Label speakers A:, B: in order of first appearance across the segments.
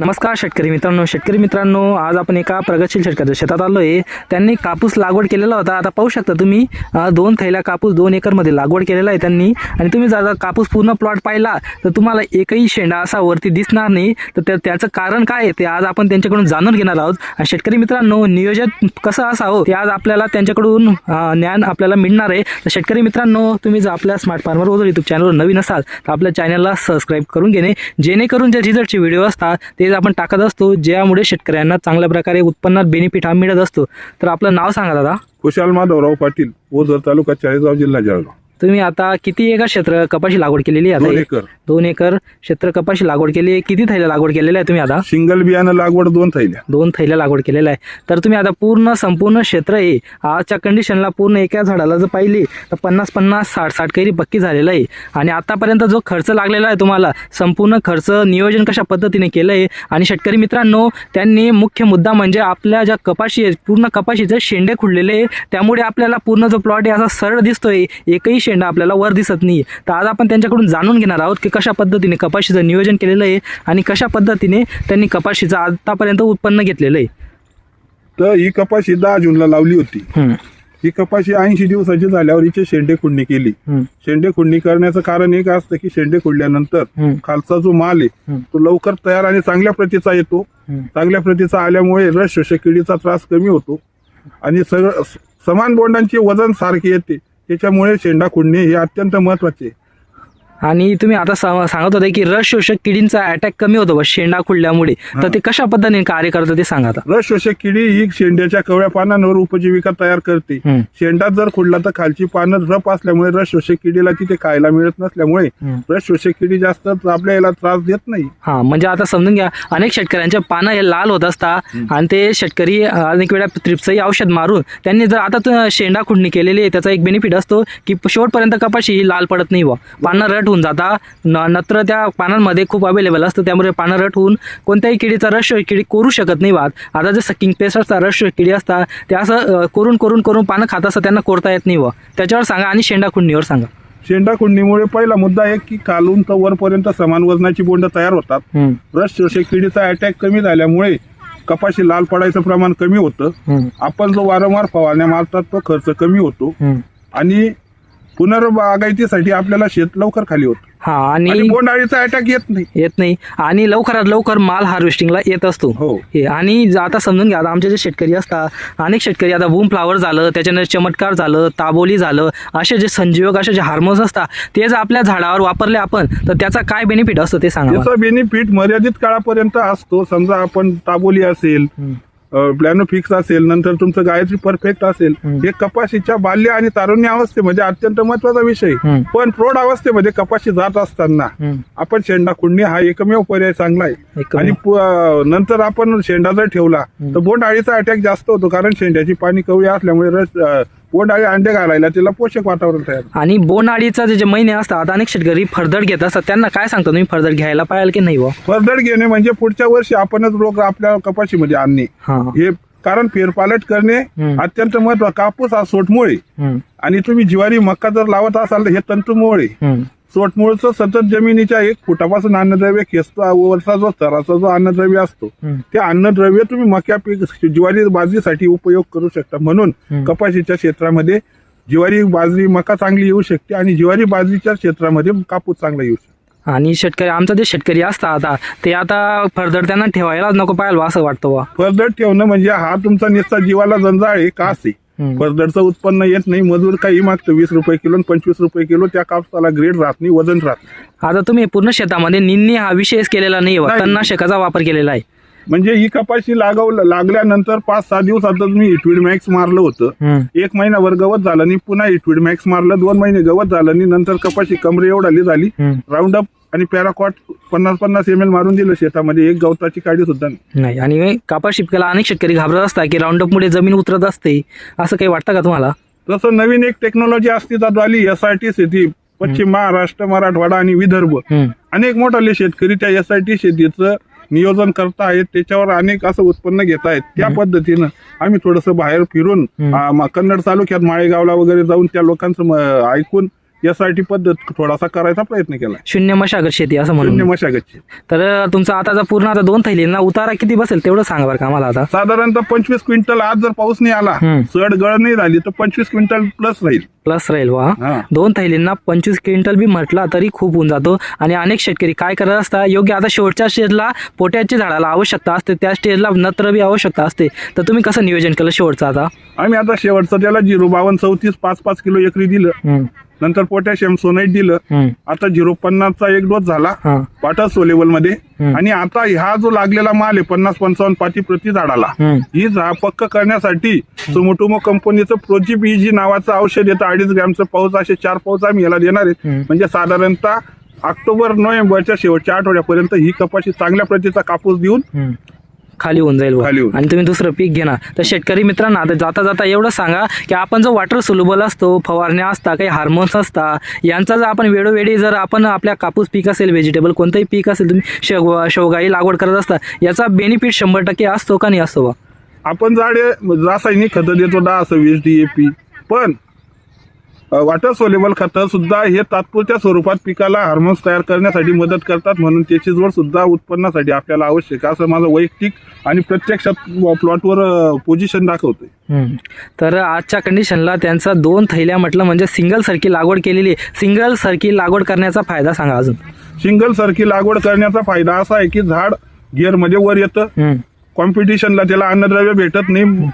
A: नमस्कार शेतकरी मित्रांनो शेतकरी मित्रांनो आज आपण एका प्रगतशील शेतकऱ्याच्या शेतात आलो आहे त्यांनी कापूस लागवड केलेला होता. आता पाहू शकता तुम्ही दोन थैल्या कापूस दोन एकरमध्ये लागवड केलेला आहे त्यांनी. आणि तुम्ही जर कापूस पूर्ण प्लॉट पाहिला तर तुम्हाला एकही शेंडा असा वरती दिसणार नाही. तर त्याचं कारण काय आहे ते आज आपण त्यांच्याकडून जाणून घेणार आहोत. आणि शेतकरी मित्रांनो नियोजन कसं असावं ते आज आपल्याला त्यांच्याकडून ज्ञान आपल्याला मिळणार आहे. तर शेतकरी मित्रांनो तुम्ही जर आपल्या स्मार्ट फार्मर वगैरे यूट्यूब चॅनलवर नवीन असाल तर आपल्या चॅनलला सबस्क्राईब करून घेणे. जेणेकरून जे रिझल्टचे व्हिडिओ असतात ते आपण टाकत असतो ज्यामुळे शेतकऱ्यांना चांगल्या प्रकारे उत्पन्नात बेनिफिट हा मिळत असतो. तर आपलं नाव सांगा दादा.
B: कुशाल माधवराव पाटील ओझर तालुका चाळीसगाव जिल्हा जळगाव.
A: तुम्ही आता किती एकर क्षेत्र कपाशी लागवड केलेली आहे
B: दोन
A: आता
B: एकर.
A: दोन एकर क्षेत्र कपाशी लागवड केली आहे. किती थैल्या लागवड केलेल्या आहे तुम्ही आता?
B: सिंगल बियाणं लागवड दोन थैल्या.
A: दोन थैल्या लागवड केलेल्या आहे. तर तुम्ही आता पूर्ण संपूर्ण क्षेत्र आहे आजच्या कंडिशनला पूर्ण एका झाडाला जर पाहिली तर पन्नास पन्नास साठ साठ कैरी पक्की झालेलं आहे. आणि आतापर्यंत जो खर्च लागलेला आहे तुम्हाला संपूर्ण खर्च नियोजन कशा पद्धतीने केलं आहे आणि शेतकरी मित्रांनो त्यांनी मुख्य मुद्दा म्हणजे आपल्या ज्या कपाशी आहे पूर्ण कपाशीचे शेंडे खुडलेले आहे. त्यामुळे आपल्याला पूर्ण जो प्लॉट आहे असा सरळ दिसतोय. एकही शेंडा आपल्याला वर दिसत नाही तर आज आपण त्यांच्याकडून जाणून घेणार आहोत की कशा पद्धतीने कपाशीचं नियोजन केलेलं आहे आणि कशा पद्धतीने त्यांनी कपाशीचं आतापर्यंत उत्पन्न घेतलेलं आहे.
B: तर ही कपाशी दहा जूनला लावली होती. ही कपाशी ऐंशी दिवसाची झाल्यावर हिची शेंडे खुडणी केली. शेंडे खुडणी करण्याचं कारण एक असतं की शेंडे खुडल्यानंतर खालचा जो माल आहे. तो लवकर तयार आणि चांगल्या प्रतीचा येतो. चांगल्या प्रतीचा आल्यामुळे रस शोषक किडीचा त्रास कमी होतो. आणि सगळं समान बोंडांची वजन सारखी येते. त्याच्यामुळे शेंडा खुडणे हे अत्यंत महत्त्वाचे
A: आणि तुम्ही आता सांगत होते की रस शोषक किडींचा अटॅक कमी होतो शेंडा खुडल्यामुळे. तर ते कशा पद्धतीने कार्य करतं ते सांगा
B: रस शोषक किडी ही शेंड्याच्या कवळ्या पानांवर उपजीविका तयार करते. शेंडा जर खुडला तर खालची पानं रफ असल्यामुळे रस शोषक किडीला तिथे खायला मिळत नसल्यामुळे. रस शोषक किडी जास्त आपल्या याला त्रास देत नाही.
A: हा म्हणजे आता समजून घ्या अनेक शेतकऱ्यांचे पानं हे लाल होत असतात आणि ते शेतकरी अनेक वेळा त्रिप्सही औषध मारून त्यांनी जर आता शेंडा खुडणी केलेली आहे त्याचा एक बेनिफिट असतो की शेवटपर्यंत कपाशी ही लाल पडत नाही बा. पानं रट होऊन जाता. न- नत्र त्या पानांमध्ये खूप अवेलेबल असतं. त्यामुळे पानं रट होऊन कोणत्याही किडीचा रस किडी कोरू शकत नाही वाद आता जसं किंग पेस्टचा रस किडी असतात ते असं करून करून करून पानं खात असतं त्यांना कोरता येत नाही व. त्याच्यावर सांगा आणि शेंडा खुडणीवर सांगा.
B: शेंडा खुडणीमुळे पहिला मुद्दा एक की खालून तर वरपर्यंत समान वजनाची बोंड तयार होतात. रस शोषक किडीचा अटॅक कमी झाल्यामुळे कपाशी लाल पडायचं प्रमाण कमी होतं. आपण जो वारंवार फवारण्या मारतात तो खर्च कमी होतो. आणि पुनर्बागायतीसाठी आपल्याला शेत लवकर खाली होतं
A: हा
B: आणि
A: आणि
B: बोंडाळीचा अटॅक येत नाही
A: येत नाही आणि लवकरात लवकर माल हार्वेस्टिंगला येत असतो
B: हो.
A: हे आणि ज- आता समजून घ्या आता आमचे जे शेतकरी असतात अनेक शेतकरी आता बूम फ्लावर झालं त्याच्यानंतर चमत्कार झालं ताबोली झालं असे जे संजीवक असे जे हार्मोन्स असतात ते जर आपल्या झाडावर वापरले आपण तर त्याचा काय बेनिफिट असतो ते सांगा मला.
B: याचा बेनिफिट मर्यादित काळापर्यंत असतो समजा आपण ताबोली असेल
A: हम्म.
B: प्लॅनो फिक्स असेल नंतर तुमचं गायत्री परफेक्ट असेल. हे कपाशीच्या बाल्य आणि तारुण्य अवस्थेमध्ये अत्यंत महत्त्वाचा विषय. पण प्रौढ अवस्थेमध्ये कपाशी जात असताना. आपण शेंडा खुडणी हा एकमेव पर्याय चांगला आहे. आणि नंतर आपण शेंडा जर ठेवला तर बोंड अळीचा अटॅक जास्त होतो कारण शेंड्याची पाणी कवळी असल्यामुळे रस अं, बोंड अळी अंडे घालायला त्याला पोषक वातावरण तयार.
A: आणि बोनाडीचा जे जे महिने असतात अनेक शेतकरी फरदड घेत असतात त्यांना काय सांगता तुम्ही फरदड घ्यायला पाहिजे की नाही
B: फरदड घेणे म्हणजे पुढच्या वर्षी आपणच रोग आपल्या कपाशीमध्ये आणणे
A: हा
B: हे कारण फेरपालट करणे
A: हम्म.
B: अत्यंत महत्वाचं कापूस हा सोटमुळे
A: हम्म.
B: आणि तुम्ही ज्वारी मक्का जर लावत असाल तर हे तंतुमुळे
A: हम्म.
B: सोटमुळचं सतत जमिनीच्या एक फुटापासून अन्नद्रव्य खेचतो वरचा जो स्तराचा जो अन्नद्रव्य असतो. ते अन्नद्रव्य तुम्ही मक्या पीक ज्वारी बाजरीसाठी उपयोग करू शकता म्हणून. कपाशीच्या क्षेत्रामध्ये ज्वारी बाजरी मका चांगली येऊ शकते आणि ज्वारी बाजरीच्या क्षेत्रामध्ये कापूस चांगला येऊ शकतो
A: आणि शेतकरी आमचा जे शेतकरी असतात आता ते आता फरदड त्यांना ठेवायलाच नको पाहिजे असं वाटतं
B: फरदड ठेवणं म्हणजे हा तुमचा निस्ता जीवाला जंजाळ आहे कास आहे फरदडचं उत्पन्न येत नाही मजूर काही मागतं वीस रुपये किलो आणि पंचवीस रुपये किलो त्या कापसाला ग्रेड राहत नाही वजन राहत नाही.
A: आता तुम्ही पूर्ण शेतामध्ये निन्नी हा विषयच केलेला नाही.
B: नाही.
A: तणनाशकाचा वापर केलेला आहे
B: म्हणजे ही कपाशी लागव लागल्यानंतर पाच सहा दिवसातच मी हिटवीड मॅक्स मारलं होतं एक महिनाभर गवत झालं आणि पुन्हा हिटवीड मॅक्स मारलं दोन महिने गवत झालं आणि नंतर कपाशी कमरे एवढाली झाली राऊंड अप आणि पॅराकॉट पन्नास पन्नास एम एल मारून दिलं शेतामध्ये. एक गवताची काडी सुद्धा नाही.
A: नाही आणि कापड शिपकाला अनेक शेतकरी घाबरत असतात की राऊंडअप मुळे जमीन उतरत असते. असं काही वाटतं का तुम्हाला?
B: तसं नवीन एक टेक्नॉलॉजी अस्तित्वात आली एस आय टी शेती पश्चिम महाराष्ट्र मराठवाडा आणि विदर्भ. अनेक मोठाले शेतकरी त्या एस आय टी शेतीचं नियोजन करतायत त्याच्यावर अनेक असं उत्पन्न घेत आहेत. त्या पद्धतीनं आम्ही थोडस बाहेर फिरून कन्नड तालुक्यात माळेगावला वगैरे जाऊन त्या लोकांचं ऐकून यासाठी पद्धत थोडासा करायचा प्रयत्न केला.
A: शून्य मशागत शेती असं
B: शून्य
A: म्हणून
B: मशागतची
A: तर अं, तुमचा आताचा पूर्ण आता दोन थैलींना उतारा किती बसेल तेवढं सांगा बरं का आम्हाला आता.
B: साधारणतः पंचवीस क्विंटल आज जर पाऊस नाही आला
A: हम्म.
B: चढ गळ नाही झाली तर पंचवीस क्विंटल प्लस राहील.
A: प्लस राहील वा
B: हा.
A: दोन थैलींना पंचवीस क्विंटल बी म्हटला तरी खूप होऊन जातो. आणि अनेक शेतकरी काय करत असतात योग्य आता शेवटच्या स्टेजला पोट्याची झाडाला आवश्यकता असते त्या स्टेजला नत्र बी आवश्यकता असते. तर तुम्ही कसं नियोजन केलं शेवटचं आता?
B: आम्ही आता शेवटचं त्याला झिरो बावन्न चौतीस पाच पाच किलो एकरी दिलं. नंतर पोटॅशियम सोनाईट दिलं. आता झिरो पन्नासचा एक डोस झाला.
A: हा,
B: पाटा
A: सोलेबलमध्ये.
B: आणि आता ह्या जो लागलेला माल आहे पन्नास पंचावन्न पाती प्रति झाडाला ही पक्क करण्यासाठी सोमोटोमो कंपनीचं प्रोजिप जी नावाचं औषध येतं अडीच ग्रॅमचं पाऊच असे चार पाऊच आम्ही याला देणार
A: हम्म.
B: म्हणजे साधारणतः ऑक्टोबर नोव्हेंबरच्या शेवटच्या आठवड्यापर्यंत ही कपाशी चांगल्या प्रतीचा कापूस देऊन.
A: खाली होऊन जाईल बुवा.
B: खाली होऊन.
A: आणि तुम्ही दुसरं पीक घेणार तर शेतकरी मित्रांना आता जाता जाता एवढं सांगा की आपण जो वॉटर सोल्युबल असतो फवारण्या असता काही हार्मोन्स असता यांचा जर आपण वेळोवेळी जर आपण आपल्या कापूस पीक असेल व्हेजिटेबल कोणतंही पीक असेल तुम्ही शेव शेवगाई लागवड करत असता याचा बेनिफिट शंभर टक्के असतो का नाही असतो
B: आपण झाडे रासायनिक खतं देतो दहा सव्वीस डीएपी पण वॉटर सोलेबल खतं सुद्धा हे तात्पुरत्या स्वरूपात पिकाला हार्मोन्स तयार करण्यासाठी मदत करतात म्हणून त्याची जोड सुद्धा उत्पन्नासाठी आपल्याला आवश्यक. असं माझं वैयक्तिक आणि प्रत्यक्षात प्लॉटवर पोझिशन दाखवतोय.
A: तर आजच्या कंडिशनला त्यांचा दोन थैल्या म्हटलं म्हणजे सिंगल सर्की लागवड केलेली सिंगल सर्की लागवड करण्याचा फायदा सांगा अजून
B: सिंगल सरकी लागवड करण्याचा फायदा असा आहे की झाड गिअरमध्ये वर येतं. कॉम्पिटिशनला त्याला अन्नद्रव्य भेटत नाही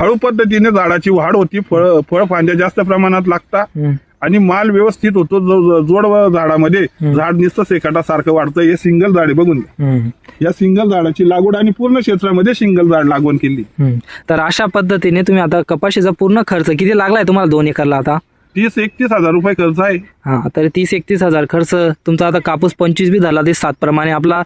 B: हळू पद्धतीने झाडाची वाढ होती फळ फळ फांद्या जास्त प्रमाणात लागतात. आणि माल व्यवस्थित होतो जोड झाडामध्ये झाड नुसतं सेकाटासारखं वाढतं हे सिंगल झाडे बघून. या सिंगल झाडाची लागवड आणि पूर्ण क्षेत्रामध्ये सिंगल झाड लागवड केली.
A: तर अशा पद्धतीने तुम्ही आता कपाशीचा पूर्ण खर्च किती लागलाय तुम्हाला दोन एकरला आता
B: तीस एकतीस हजार रुपये खर्च आहे
A: हा तर तीस एकतीस हजार. खर्च तुमचा आता कापूस पंचवीस बी झाला ते सात प्रमाणे आपला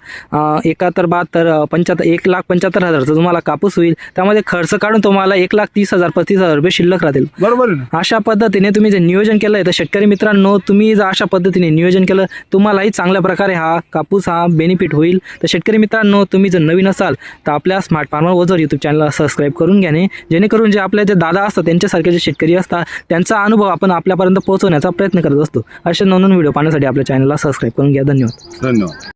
A: एकाहत्तर बहात्तर पंच्याहत्तर एक लाख पंच्याहत्तर हजारचा तुम्हाला कापूस होईल. त्यामध्ये खर्च काढून तुम्हाला एक लाख तीस हजार पस्तीस हजार रुपये शिल्लक राहतील.
B: बरोबर
A: अशा पद्धतीने तुम्ही जे नियोजन केलं आहे तर शेतकरी मित्रांनो तुम्ही जर अशा पद्धतीने नियोजन केलं तुम्हालाही चांगल्या प्रकारे हा कापूस हा बेनिफिट होईल. तर शेतकरी मित्रांनो तुम्ही जर नवीन असाल तर आपल्या स्मार्ट फार्मर ओझर यूट्यूब चॅनलला सबस्क्राईब करून घ्याने जेणेकरून जे आपले जे दादा असतात त्यांच्यासारखे जे शेतकरी असतात त्यांचा अनुभव आपण आपल्यापर्यंत पोहोचवण्याचा प्रयत्न करत असतो. असे नवनवीन व्हिडिओ पाहण्यासाठी आपल्या चॅनलला सबस्क्राईब करून घ्या. धन्यवाद.
B: धन्यवाद.